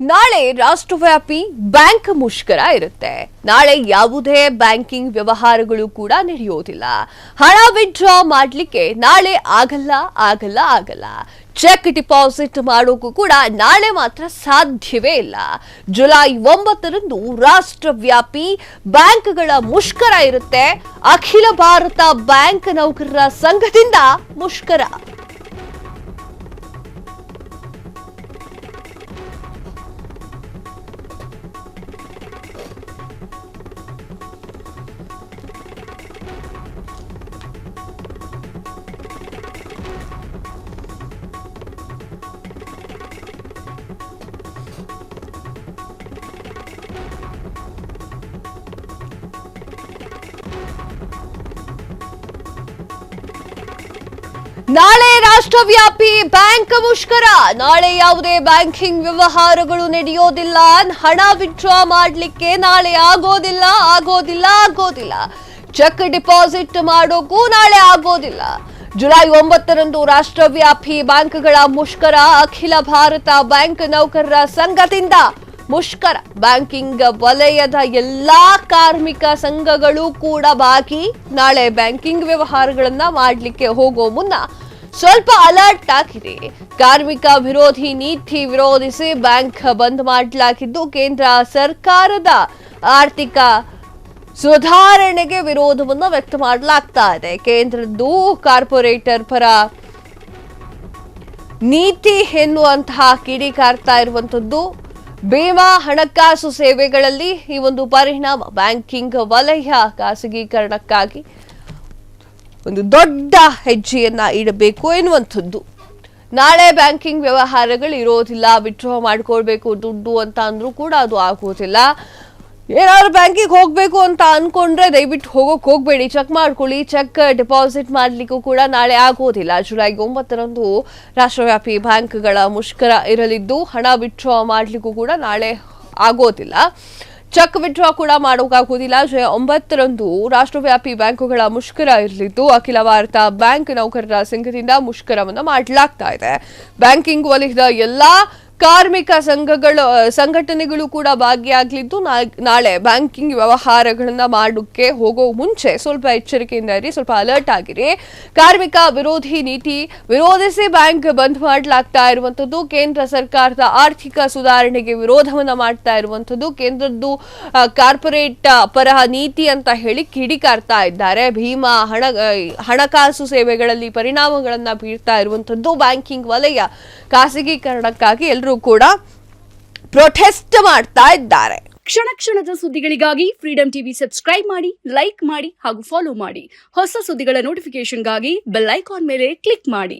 ನಾಳೆ ರಾಷ್ಟ್ರವ್ಯಾಪಿ ಬ್ಯಾಂಕ್ ಮುಷ್ಕರ ಇರುತ್ತೆ. ನಾಳೆ ಯಾವುದೇ ಬ್ಯಾಂಕಿಂಗ್ ವ್ಯವಹಾರಗಳು ಕೂಡ ನಡೆಯೋದಿಲ್ಲ ಹಣ ವಿಡ್ರಾ ಮಾಡ್ಲಿಕ್ಕೆ ನಾಳೆ ಆಗಲ್ಲ ಆಗಲ್ಲ ಆಗಲ್ಲ. ಚೆಕ್ ಡಿಪಾಸಿಟ್ ಮಾಡೋಕ್ಕೂ ಕೂಡ ನಾಳೆ ಮಾತ್ರ ಸಾಧ್ಯವೇ ಇಲ್ಲ. ಜುಲೈ ಒಂಬತ್ತರಂದು ರಾಷ್ಟ್ರವ್ಯಾಪಿ ಬ್ಯಾಂಕ್ಗಳ ಮುಷ್ಕರ ಇರುತ್ತೆ. ಅಖಿಲ ಭಾರತ ಬ್ಯಾಂಕ್ ನೌಕರರ ಸಂಘದಿಂದ ಮುಷ್ಕರ. ನಾಳೆ ರಾಷ್ಟ್ರವ್ಯಾಪಿ ಬ್ಯಾಂಕ್ ಮುಷ್ಕರ. ನಾಳೆ ಯಾವುದೇ ಬ್ಯಾಂಕಿಂಗ್ ವ್ಯವಹಾರಗಳು ನಡೆಯೋದಿಲ್ಲ. ಹಣ ವಿಡ್ರಾ ಮಾಡಲಿಕ್ಕೆ ನಾಳೆ ಆಗೋದಿಲ್ಲ ಆಗೋದಿಲ್ಲ ಆಗೋದಿಲ್ಲ. ಚೆಕ್ ಡಿಪಾಸಿಟ್ ಮಾಡೋಕ್ಕೂ ನಾಳೆ ಆಗೋದಿಲ್ಲ. ಜುಲೈ ಒಂಬತ್ತರಂದು ರಾಷ್ಟ್ರವ್ಯಾಪಿ ಬ್ಯಾಂಕ್ಗಳ ಮುಷ್ಕರ. ಅಖಿಲ ಭಾರತ ಬ್ಯಾಂಕ್ ನೌಕರರ ಸಂಘದಿಂದ ಮುಷ್ಕರ. ಬ್ಯಾಂಕಿಂಗ್ ವಲಯದ ಎಲ್ಲಾ ಕಾರ್ಮಿಕ ಸಂಘಗಳು ಕೂಡ ಬಾಕಿ. ನಾಳೆ ಬ್ಯಾಂಕಿಂಗ್ ವ್ಯವಹಾರಗಳನ್ನ ಮಾಡಲಿಕ್ಕೆ ಹೋಗೋ ಮುನ್ನ ಸ್ವಲ್ಪ ಅಲರ್ಟ್ ಆಗಿದೆ ಕಾರ್ಮಿಕ ವಿರೋಧಿ ನೀತಿ ವಿರೋಧಿಸಿ ಬ್ಯಾಂಕ್ ಬಂದ್ ಮಾಡಲಾಗಿದ್ದು ಕೇಂದ್ರ ಸರ್ಕಾರದ ಆರ್ಥಿಕ ಸುಧಾರಣೆಗೆ ವಿರೋಧವನ್ನು ವ್ಯಕ್ತ ಮಾಡಲಾಗ್ತಾ ಇದೆ ಕೇಂದ್ರದ್ದು ಕಾರ್ಪೊರೇಟರ್ ಪರ ನೀತಿ ಎನ್ನುವಂತಹ ಕಿಡಿಕಾರ್ತಾ ಇರುವಂತದ್ದು ಭೀಮಾ ಹಣಕಾಸು ಸೇವೆಗಳಲ್ಲಿ ಈ ಒಂದು ಪರಿಣಾಮ. ಬ್ಯಾಂಕಿಂಗ್ ವಲಯ ಖಾಸಗೀಕರಣಕ್ಕಾಗಿ ಒಂದು ದೊಡ್ಡ ಹೆಜ್ಜೆಯನ್ನ ಇಡಬೇಕು ಎನ್ನುವಂಥದ್ದು. ನಾಳೆ ಬ್ಯಾಂಕಿಂಗ್ ವ್ಯವಹಾರಗಳು ಇರೋದಿಲ್ಲ. ವಿಡ್ರಾ ಮಾಡ್ಕೊಳ್ಬೇಕು ದುಡ್ಡು ಅಂತ ಅಂದ್ರೂ ಕೂಡ ಅದು ಆಗೋದಿಲ್ಲ. ಏನಾದ್ರು ಬ್ಯಾಂಕಿಗೆ ಹೋಗ್ಬೇಕು ಅಂತ ಅನ್ಕೊಂಡ್ರೆ ದಯವಿಟ್ಟು ಹೋಗೋಕೆ ಹೋಗ್ಬೇಡಿ. ಚೆಕ್ ಮಾಡ್ಕೊಳ್ಳಿ. ಚೆಕ್, ಡೆಪಾಸಿಟ್ ಮಾಡ್ಲಿಕ್ಕೂ ಕೂಡ ನಾಳೆ ಆಗೋದಿಲ್ಲ. ಜುಲೈ ಒಂಬತ್ತರಂದು ರಾಷ್ಟ್ರವ್ಯಾಪಿ ಬ್ಯಾಂಕ್ಗಳ ಮುಷ್ಕರ ಇರಲಿದ್ದು ಹಣ ವಿಡ್ರಾ ಮಾಡ್ಲಿಕ್ಕೂ ಕೂಡ ನಾಳೆ ಆಗೋದಿಲ್ಲ. ಚೆಕ್ ವಿಡ್ರಾ ಕೂಡ ಮಾಡೋಕ್ಕಾಗೋದಿಲ್ಲ ಜುಲೈ ಒಂಬತ್ತರಂದು ರಾಷ್ಟ್ರವ್ಯಾಪಿ ಬ್ಯಾಂಕುಗಳ ಮುಷ್ಕರ ಇರಲಿದ್ದು ಅಖಿಲ ಭಾರತ ಬ್ಯಾಂಕ್ ನೌಕರರ ಸಂಘದಿಂದ ಮುಷ್ಕರವನ್ನು ಮಾಡಲಾಗ್ತಾ ಇದೆ. ಬ್ಯಾಂಕಿಂಗ್ ವಲಯದ ಎಲ್ಲಾ ಕಾರ್ಮಿಕ ಸಂಘಗಳು ಸಂಘಟನೆಗಳು ಕೂಡ ಭಾಗಿಯಾಗಲಿದ್ದು ನಾಳೆ ಬ್ಯಾಂಕಿಂಗ್ ವ್ಯವಹಾರಗಳನ್ನ ಮಾಡೋಕ್ಕೆ ಹೋಗೋ ಮುಂಚೆ ಸ್ವಲ್ಪ ಎಚ್ಚರಿಕೆಯಿಂದ ಇರಿ, ಸ್ವಲ್ಪ ಅಲರ್ಟ್ ಆಗಿರಿ. ಕಾರ್ಮಿಕ ವಿರೋಧಿ ನೀತಿ ವಿರೋಧಿಸಿ ಬ್ಯಾಂಕ್ ಬಂದ್ ಮಾಡಲಾಗ್ತಾ ಇರುವಂಥದ್ದು, ಕೇಂದ್ರ ಸರ್ಕಾರದ ಆರ್ಥಿಕ ಸುಧಾರಣೆಗೆ ವಿರೋಧವನ್ನ ಮಾಡ್ತಾ ಇರುವಂಥದ್ದು, ಕೇಂದ್ರದ್ದು ಕಾರ್ಪೊರೇಟ್ ಪರ ನೀತಿ ಅಂತ ಹೇಳಿ ಕಿಡಿಕಾರ್ತಾ ಇದ್ದಾರೆ. ಭೀಮಾ ಹಣ ಹಣಕಾಸು ಸೇವೆಗಳಲ್ಲಿ ಪರಿಣಾಮಗಳನ್ನ ಬೀರ್ತಾ ಇರುವಂಥದ್ದು ಬ್ಯಾಂಕಿಂಗ್ ವಲಯ ಖಾಸಗೀಕರಣಕ್ಕಾಗಿ ಎಲ್ಲರೂ ಕೂಡ ಪ್ರೊಟೆಸ್ಟ್ ಮಾಡ್ತಾ ಇದ್ದಾರೆ. ಕ್ಷಣ ಕ್ಷಣದ ಸುದ್ದಿಗಳಿಗಾಗಿ ಫ್ರೀಡಂ ಟಿವಿ ಸಬ್ಸ್ಕ್ರೈಬ್ ಮಾಡಿ ಲೈಕ್ ಮಾಡಿ ಹಾಗೂ ಫಾಲೋ ಮಾಡಿ. ಹೊಸ ಸುದ್ದಿಗಳ ನೋಟಿಫಿಕೇಶನ್ಗಾಗಿ ಬೆಲ್ ಐಕಾನ್ ಮೇಲೆ ಕ್ಲಿಕ್ ಮಾಡಿ.